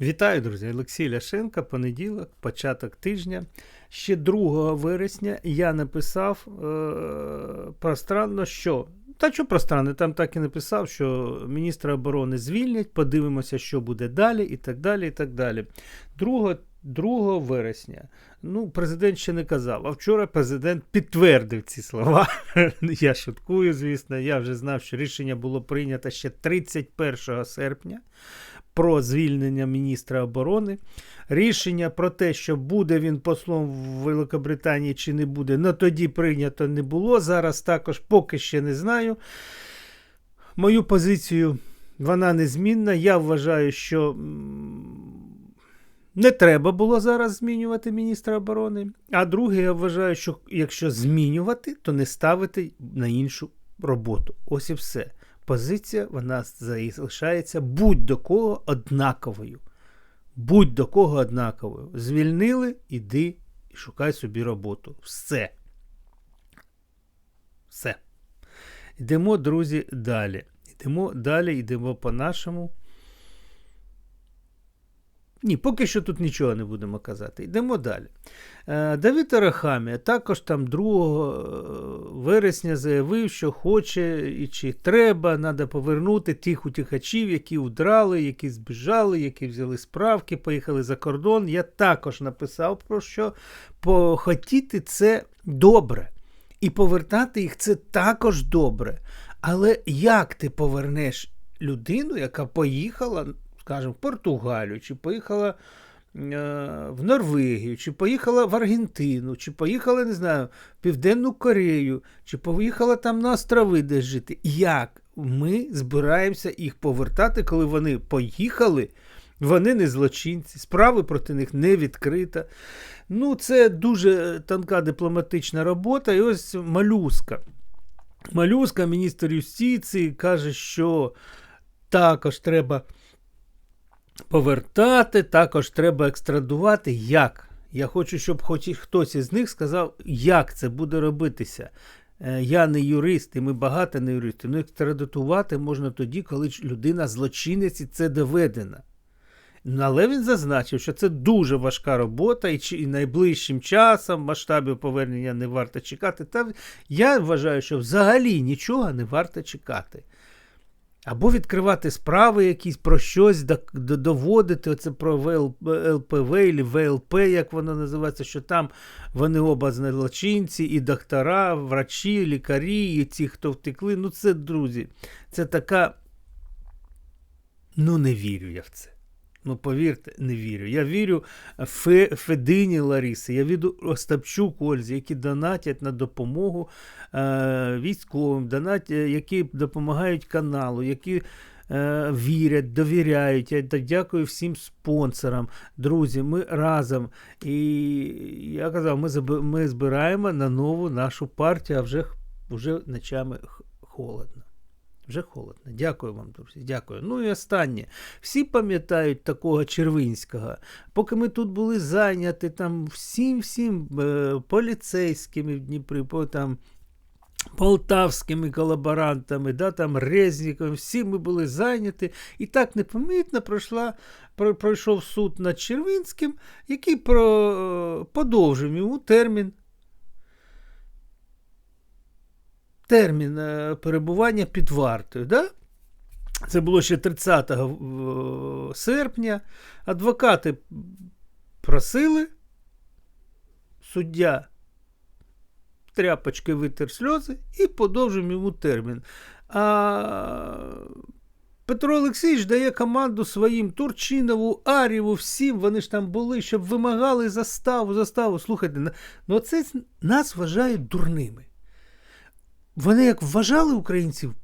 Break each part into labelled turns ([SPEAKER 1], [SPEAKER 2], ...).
[SPEAKER 1] Вітаю, друзі! Олексій Ляшенко, понеділок, початок тижня. Ще 2 вересня я написав е- пространно, що. Та що пространно, там так і написав, що міністра оборони звільнять, подивимося, що буде далі, і так далі. і так далі. 2, 2 вересня. Ну, президент ще не казав. А вчора президент підтвердив ці слова. Я шуткую, звісно. Я вже знав, що рішення було прийнято ще 31 серпня про звільнення міністра оборони. Рішення про те, що буде він послом в Великобританії чи не буде, на тоді прийнято не було. Зараз також поки ще не знаю. Мою позицію вона незмінна. Я вважаю, що не треба було зараз змінювати міністра оборони. А друге, я вважаю, що якщо змінювати, то не ставити на іншу роботу. Ось і все. Позиція вона залишається будь-до кого однаковою. Будь-до кого однаковою. Звільнили, іди і шукай собі роботу. Все. Все. Йдемо, друзі, далі. Йдемо далі, йдемо по-нашому. Ні, поки що тут нічого не будемо казати. Йдемо далі. Е, Давид Арахамія також там 2 вересня заявив, що хоче і чи треба, треба повернути тих утікачів, які удрали, які збіжали, які взяли справки, поїхали за кордон. Я також написав про що хотіти це добре. І повертати їх це також добре. Але як ти повернеш людину, яка поїхала скажімо, в Португалію, чи поїхала в Норвегію, чи поїхала в Аргентину, чи поїхала, не знаю, в Південну Корею, чи поїхала там на острови десь жити. Як ми збираємося їх повертати, коли вони поїхали? Вони не злочинці, справи проти них не відкрита. Ну, це дуже тонка дипломатична робота. І ось малюска. Малюска, міністр юстиції, каже, що також треба повертати, також треба екстрадувати. Як? Я хочу, щоб хоч хтось із них сказав, як це буде робитися. Е, я не юрист, і ми багато не юристи. Ну, екстрадитувати можна тоді, коли людина злочинець і це доведена. Але він зазначив, що це дуже важка робота, і, і найближчим часом масштабів повернення не варто чекати. Та я вважаю, що взагалі нічого не варто чекати. Або відкривати справи якісь про щось, доводити оце про ЛПВ і ВЛП, як воно називається, що там вони оба злочинці, і доктора, врачі, лікарі, і ті, хто втекли. Ну, це, друзі, це така. Ну, не вірю я в це. Ну, повірте, не вірю. Я вірю Фе, Федині Ларіси, я вірю Остапчук Ользі, які донатять на допомогу е, військовим, донатять, які допомагають каналу, які е, вірять, довіряють. Я дякую всім спонсорам. Друзі, ми разом. І я казав, ми ми збираємо на нову нашу партію, а вже, вже ночами холодно. Вже холодно. Дякую вам, друзі. Дякую. Ну і останнє. Всі пам'ятають такого Червинського. Поки ми тут були зайняті там всім-всім е, поліцейськими в Дніпрі, по, там, полтавськими колаборантами, да, там Резніковим, всі ми були зайняті. І так непомітно пройшла, пройшов суд над Червинським, який про, е, подовжив йому термін термін е, перебування під вартою. Да? Це було ще 30 е, серпня. Адвокати просили, суддя тряпочки витер сльози і подовжив йому термін. А Петро Олексійович дає команду своїм Турчинову, Аріву, всім вони ж там були, щоб вимагали заставу, заставу. Слухайте, ну це нас вважають дурними. Вони як вважали українців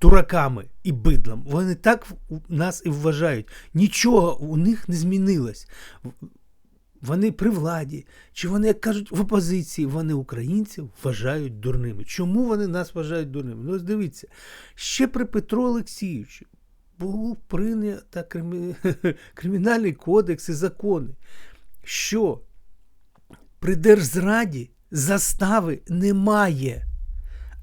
[SPEAKER 1] дураками і бидлом, вони так нас і вважають. Нічого у них не змінилось. Вони при владі, чи вони, як кажуть, в опозиції, вони українців вважають дурними. Чому вони нас вважають дурними? Ну, ось дивіться, ще при Петру Олексійовичу був прийнято кримі... кримінальний кодекс і закони, що при держзраді застави немає.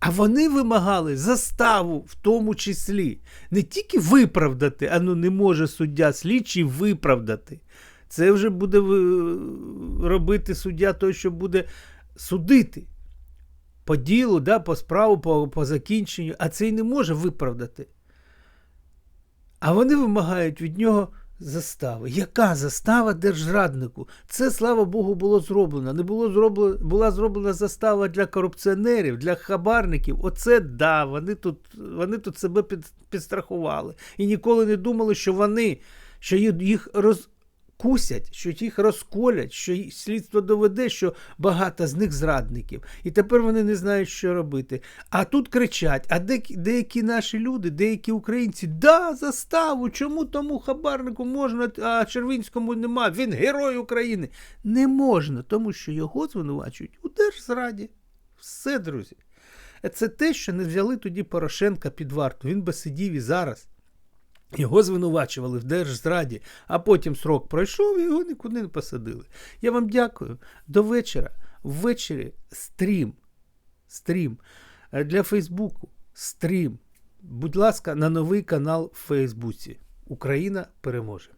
[SPEAKER 1] А вони вимагали заставу в тому числі. Не тільки виправдати, а ну не може суддя слідчий виправдати. Це вже буде робити суддя той, що буде судити по ділу, да, по справу, по, по закінченню, а цей не може виправдати. А вони вимагають від нього застави. Яка застава держраднику? Це, слава Богу, було зроблено. Не було зроблено, була зроблена застава для корупціонерів, для хабарників. Оце да, вони тут, вони тут себе під, підстрахували. І ніколи не думали, що вони, що їх- їх розкусять, що їх розколять, що слідство доведе, що багато з них зрадників. І тепер вони не знають, що робити. А тут кричать: а деякі, деякі наші люди, деякі українці, да, заставу, чому тому хабарнику можна, а Червінському нема, він герой України. Не можна, тому що його звинувачують у держзраді. Все, друзі. Це те, що не взяли тоді Порошенка під варту. Він би сидів і зараз. Його звинувачували в держзраді, а потім срок пройшов і його нікуди не посадили. Я вам дякую. До вечора. Ввечері стрім. Стрім. Е, Для Фейсбуку стрім. Будь ласка, на новий канал в Фейсбуці. Україна переможе.